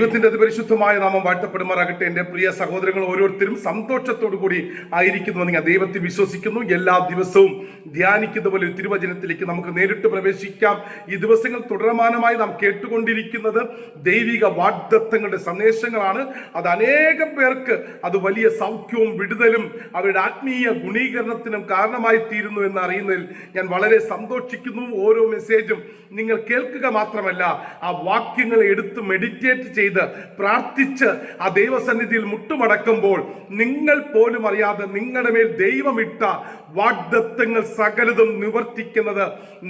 ദൈവത്തിന്റെ അതിപരിശുദ്ധമായ നാമം വാഴ്ത്തപ്പെടുമാറാകട്ടെ. എന്റെ പ്രിയ സഹോദരങ്ങൾ ഓരോരുത്തരും സന്തോഷത്തോടു കൂടി ആയിരിക്കുന്നുവെന്ന് ഞാൻ ദൈവത്തിൽ വിശ്വസിക്കുന്നു. എല്ലാ ദിവസവും ധ്യാനിക്കുന്ന പോലെ തിരുവചനത്തിലേക്ക് നമുക്ക് നേരിട്ട് പ്രവേശിക്കാം. ഈ ദിവസങ്ങൾ തുടർമാനമായി നാം കേട്ടുകൊണ്ടിരിക്കുന്നത് ദൈവിക വാഗ്ദത്തങ്ങളുടെ സന്ദേശങ്ങളാണ്. അത് അനേകം പേർക്ക് അത് വലിയ സൗഖ്യവും വിടുതലും അവരുടെ ആത്മീയ ഗുണീകരണത്തിനും കാരണമായി തീരുന്നു എന്ന് അറിയുന്നതിൽ ഞാൻ വളരെ സന്തോഷിക്കുന്നു. ഓരോ മെസ്സേജും നിങ്ങൾ കേൾക്കുക മാത്രമല്ല ആ വാക്യങ്ങളെ എടുത്ത് മെഡിറ്റേറ്റ് ചെയ്ത് പ്രാർത്ഥിച്ച് ആ ദൈവസന്നിധിയിൽ മുട്ടുമടക്കുമ്പോൾ നിങ്ങൾ പോലും അറിയാതെ നിങ്ങളുടെ മേൽ ദൈവമിട്ട വാഗ്ദത്വങ്ങൾ സകലതും നിവർത്തിക്കുന്നത്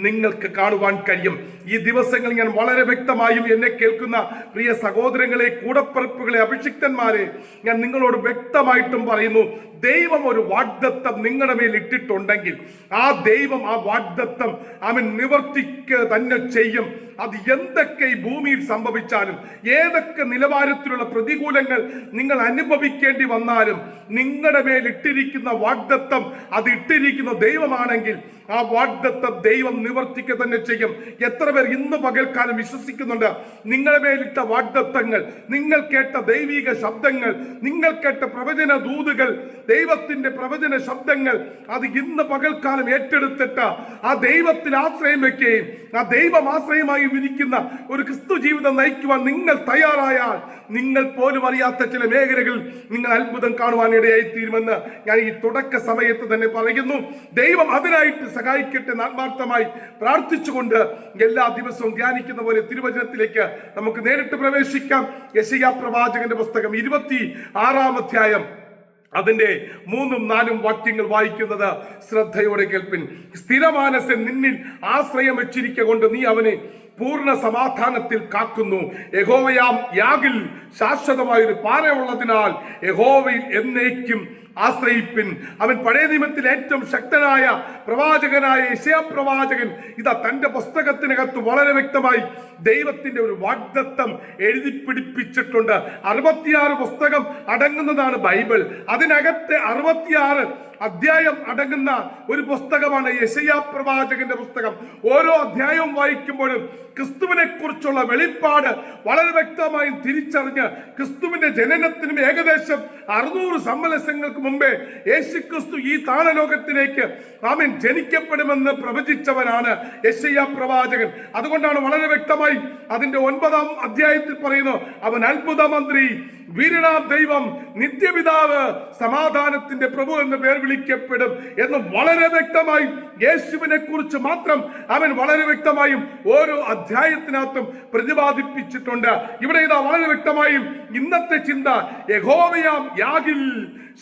നിങ്ങൾക്ക് കാണുവാൻ കഴിയും. ഈ ദിവസങ്ങൾ ഞാൻ വളരെ വ്യക്തമായും എന്നെ കേൾക്കുന്ന പ്രിയ സഹോദരങ്ങളെ കൂടപ്പറപ്പുകളെ അഭിഷിക്തന്മാരെ ഞാൻ നിങ്ങളോട് വ്യക്തമായിട്ടും പറയുന്നു ദൈവം ഒരു വാഗ്ദത്തം നിങ്ങളുടെ മേൽ ഇട്ടിട്ടുണ്ടെങ്കിൽ ആ ദൈവം ആ വാഗ്ദത്തം അവൻ നിവർത്തിക്കുക തന്നെ ചെയ്യും. അത് എന്തൊക്കെ ഈ ഭൂമിയിൽ സംഭവിച്ചാലും ഏതൊക്കെ നിലവാരത്തിലുള്ള പ്രതികൂലങ്ങൾ നിങ്ങൾ അനുഭവിക്കേണ്ടി വന്നാലും നിങ്ങളുടെ മേൽ ഇട്ടിരിക്കുന്ന വാഗ്ദത്തം അത് ഇട്ടിരിക്കുന്ന ദൈവമാണെങ്കിൽ ആ വാഗ്ദത്തം ദൈവം നിവർത്തിക്കുക തന്നെ ചെയ്യും. എത്ര പേർ ഇന്ന് പകൽക്കാലം വിശ്വസിക്കുന്നുണ്ട് നിങ്ങളുടെ മേലിട്ട വാഗ്ദത്തങ്ങൾ നിങ്ങൾ കേട്ട ദൈവിക ശബ്ദങ്ങൾ നിങ്ങൾ കേട്ട പ്രവചന ദൂതുകൾ ദൈവത്തിന്റെ പ്രവചന ശബ്ദങ്ങൾ അത് ഇന്ന് പകൽക്കാലം ഏറ്റെടുത്തിട്ട് ആ ദൈവത്തിൽ ആശ്രയം വെക്കുകയും ആ ദൈവം ആശ്രയമായി ഇരിക്കുന്ന ഒരു ക്രിസ്തു ജീവിതം നയിക്കുവാൻ നിങ്ങൾ തയ്യാറായാൽ നിങ്ങൾ പോലും അറിയാത്ത ചില മേഖലകളിൽ നിങ്ങൾ അത്ഭുതം കാണുവാൻ ഇടയായി തീരുമെന്ന് ഞാൻ ഈ തുടക്ക സമയത്ത് തന്നെ പറയുന്നു. ദൈവം അതിനായിട്ട് സഹായിക്കട്ടെ ആത്മാർത്ഥമായി പ്രാർത്ഥിച്ചുകൊണ്ട് എല്ലാ ദിവസവും ധ്യാനിക്കുന്ന പോലെ തിരുവചനത്തിലേക്ക് നമുക്ക് നേരിട്ട് പ്രവേശിക്കാം. യശയാ പ്രവാചകന്റെ പുസ്തകം ഇരുപത്തി ആറാം അധ്യായം. അതിന്റെ മൂന്നും നാലും വാക്യങ്ങൾ വായിക്കുന്നത് ശ്രദ്ധയോടെ കേൾപ്പിൻ. സ്ഥിരമാനസൻ നിന്നിൽ ആശ്രയം വെച്ചിരിക്ക കൊണ്ട് നീ അവനെ പൂർണ സമാധാനത്തിൽ കാക്കുന്നു. യഹോവയാം യാഗിൽ ശാശ്വതമായൊരു പാറയുള്ളതിനാൽ യഹോവയിൽ എന്നേക്കും ആശ്രയിപ്പിൻ. അവൻ പഴയ നിയമത്തിൽ ഏറ്റവും ശക്തനായ പ്രവാചകനായ പ്രവാചകൻ ഇതാ തന്റെ പുസ്തകത്തിനകത്ത് വളരെ വ്യക്തമായി ദൈവത്തിന്റെ ഒരു വാഗ്ദത്തം എഴുതി പിടിപ്പിച്ചിട്ടുണ്ട്. അറുപത്തിയാറ് പുസ്തകം അടങ്ങുന്നതാണ് ബൈബിൾ. അതിനകത്തെ അറുപത്തിയാറ് അധ്യായം അടങ്ങുന്ന ഒരു പുസ്തകമാണ് യശയാ പ്രവാചകന്റെ പുസ്തകം. ഓരോ അധ്യായവും വായിക്കുമ്പോഴും ക്രിസ്തുവിനെ കുറിച്ചുള്ള വെളിപ്പാട് വളരെ വ്യക്തമായി തിരിച്ചറിഞ്ഞ് ക്രിസ്തുവിന്റെ ജനനത്തിനും ഏകദേശം അറുന്നൂറ് സമ്മലസങ്ങൾക്ക് മുമ്പേ യേശു ക്രിസ്തു ഈ താളലോകത്തിലേക്ക് ആമൻ ജനിക്കപ്പെടുമെന്ന് പ്രവചിച്ചവനാണ് യശയ്യ പ്രവാചകൻ. അതുകൊണ്ടാണ് വളരെ വ്യക്തമായി അതിന്റെ ഒൻപതാം അധ്യായത്തിൽ പറയുന്നു അവൻ അത്ഭുത മന്ത്രി വീരനാം ദൈവം നിത്യപിതാവ് സമാധാനത്തിന്റെ പ്രഭു എന്ന് പേർ വിളിക്കപ്പെടും എന്ന് വളരെ വ്യക്തമായും യേശുവിനെ കുറിച്ച് മാത്രം അവൻ വളരെ വ്യക്തമായും ഓരോ അധ്യായത്തിനകത്തും പ്രതിപാദിപ്പിച്ചിട്ടുണ്ട്. ഇവിടെ ഇതാ വളരെ വ്യക്തമായും ഇന്നത്തെ ചിന്ത യഹോവയാം യാഗിൽ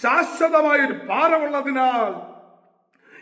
ശാശ്വതമായ ഒരു പാറമുള്ളതിനാൽ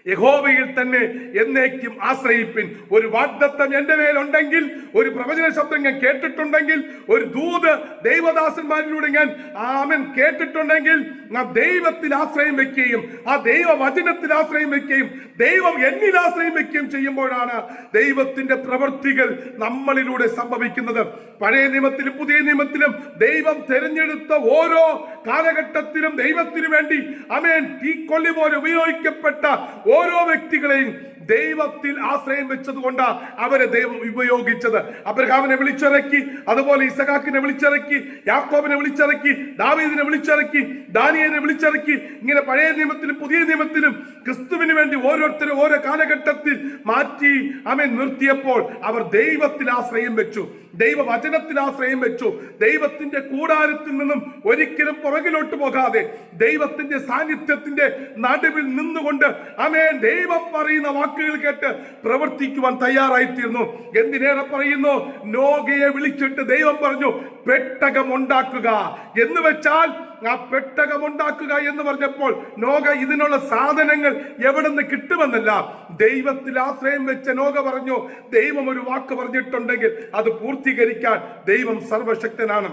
യഹോവയിൽ തന്നെ എന്നേക്കും ആശ്രയിപ്പിൻ. ഒരു വാഗ്ദത്തം എന്റെ മേലുണ്ടെങ്കിൽ ഒരു പ്രവചന ശബ്ദം ഞാൻ കേട്ടിട്ടുണ്ടെങ്കിൽ ഒരു ദൂത് ദൈവദാസന്മാരിലൂടെ ഞാൻ ആമൻ കേട്ടിട്ടുണ്ടെങ്കിൽ ആ ദൈവത്തിൽ ആശ്രയം വെക്കുകയും ആ ദൈവ വചനത്തിൽ ആശ്രയം വെക്കുകയും ദൈവം എന്നിൽ ആശ്രയം വെക്കുകയും ചെയ്യുമ്പോഴാണ് ദൈവത്തിന്റെ പ്രവൃത്തികൾ നമ്മളിലൂടെ സംഭവിക്കുന്നത്. പഴയ നിയമത്തിലും പുതിയ നിയമത്തിലും ദൈവം തെരഞ്ഞെടുത്ത ഓരോ കാലഘട്ടത്തിലും ദൈവത്തിനു വേണ്ടി അമേൻ തീക്കൊള്ളി പോലെ ഉപയോഗിക്കപ്പെട്ട ഓരോ വ്യക്തികളെയും ദൈവത്തിൽ ആശ്രയം വെച്ചതുകൊണ്ട് അവരെ ദൈവം ഉപയോഗിച്ചത്. അബ്രഹാമിനെ വിളിച്ചിറക്കി അതുപോലെ ഇസഹാക്കിനെ വിളിച്ചിറക്കി യാക്കോബിനെ വിളിച്ചിറക്കി ദാവീദിനെ വിളിച്ചിറക്കി ദാനിയനെ വിളിച്ചിറക്കി. ഇങ്ങനെ പഴയ നിയമത്തിലും പുതിയ നിയമത്തിലും ക്രിസ്തുവിന് വേണ്ടി ഓരോരുത്തരും ഓരോ കാലഘട്ടത്തിൽ മാറ്റി അവൻ നിർത്തിയപ്പോൾ അവർ ദൈവത്തിൽ ആശ്രയം വെച്ചു. ദൈവവചനത്തിൽ ആശ്രയം വെച്ചു. ദൈവത്തിന്റെ കൂടാരത്തിൽ നിന്നും ഒരിക്കലും പുറകിലോട്ട് പോകാതെ ദൈവത്തിന്റെ സാന്നിധ്യത്തിന്റെ നടുവിൽ നിന്നുകൊണ്ട് അമേൻ ദൈവം പറയുന്ന വാക്കുകൾ കേട്ട് പ്രവർത്തിക്കുവാൻ തയ്യാറായിത്തീർന്നു. എന്തിനേറെ പറയുന്നു? നോഗയെ വിളിച്ചിട്ട് ദൈവം പറഞ്ഞു പെട്ടകം ഉണ്ടാക്കുക. എന്ന് വെച്ചാൽ ആ പെട്ടകം ഉണ്ടാക്കുക എന്ന് പറഞ്ഞപ്പോൾ നോഗ ഇതിനുള്ള സാധനങ്ങൾ എവിടെ നിന്ന് കിട്ടുമെന്നല്ല. ദൈവത്തിൽ ആശ്രയം വെച്ച നോഗ പറഞ്ഞു ദൈവം ഒരു വാക്ക് പറഞ്ഞിട്ടുണ്ടെങ്കിൽ അത് പൂർത്തീകരിക്കാൻ ദൈവം സർവശക്തനാണ്.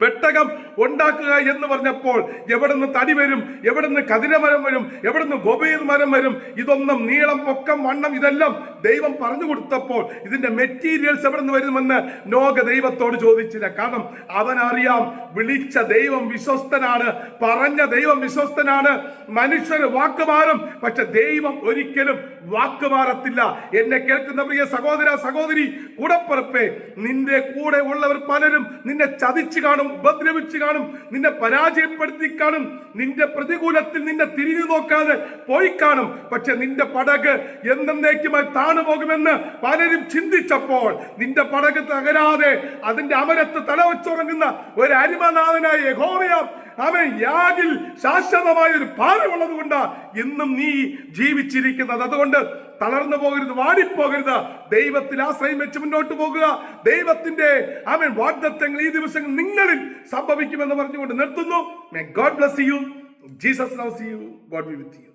പെട്ടകം ഉണ്ടാക്കുക എന്ന് പറഞ്ഞപ്പോൾ എവിടുന്ന് തടി വരും എവിടുന്ന് കതിരമരം വരും എവിടുന്ന് ഗോപീർ മരം വരും ഇതൊന്നും നീളം പൊക്കം വണ്ണം ഇതെല്ലാം ദൈവം പറഞ്ഞു കൊടുത്തപ്പോൾ ഇതിന്റെ മെറ്റീരിയൽസ് എവിടുന്ന് വരുമെന്ന് നോക ദൈവത്തോട് ചോദിച്ചില്ല. കാരണം അവനറിയാം വിളിച്ച ദൈവം വിശ്വസ്തനാണ് പറഞ്ഞ ദൈവം വിശ്വസ്തനാണ് മനുഷ്യർ വാക്കുമാറും പക്ഷെ ദൈവം ഒരിക്കലും വാക്കുമാറത്തില്ല എന്നെ കേൾക്കുന്ന പ്രിയ സഹോദര സഹോദരി കൂടപ്പുറപ്പേ നിന്റെ കൂടെ ഉള്ളവർ പലരും നിന്നെ ചതിച്ചു കാണും. ഉപദ്രവിച്ചു കാണും നിന്നെ പരാജയപ്പെടുത്തി കാണും നിന്റെ പ്രതികൂലത്തിൽ നിന്നെ തിരിഞ്ഞു നോക്കാതെ പോയി കാണും. പക്ഷെ നിന്റെ പടക് എന്നേക്കുമായി താണു പോകുമെന്ന് പലരും ചിന്തിച്ചപ്പോൾ നിന്റെ പടക് തകരാതെ അതിന്റെ അമരത്ത് തലവച്ചുറങ്ങുന്ന ഒരു അരിമനാഥനായ യഹോവയാം അവൻ യാഗിൽ ശാശ്വതമായ ഒരു പാലമുള്ളത് കൊണ്ട് ഇന്നും നീ ജീവിച്ചിരിക്കുന്നത്. അതുകൊണ്ട് തളർന്നു പോകരുത് വാടിപ്പോകരുത്. ദൈവത്തിൽ ആശ്രയം വെച്ച് മുന്നോട്ട് പോകുക. ദൈവത്തിന്റെ അവൻ വാഗ്ദത്തങ്ങൾ ഈ ദിവസങ്ങൾ നിങ്ങളിൽ സംഭവിക്കുമെന്ന് പറഞ്ഞുകൊണ്ട് നിർത്തുന്നു. May God bless you Jesus loves you God be with you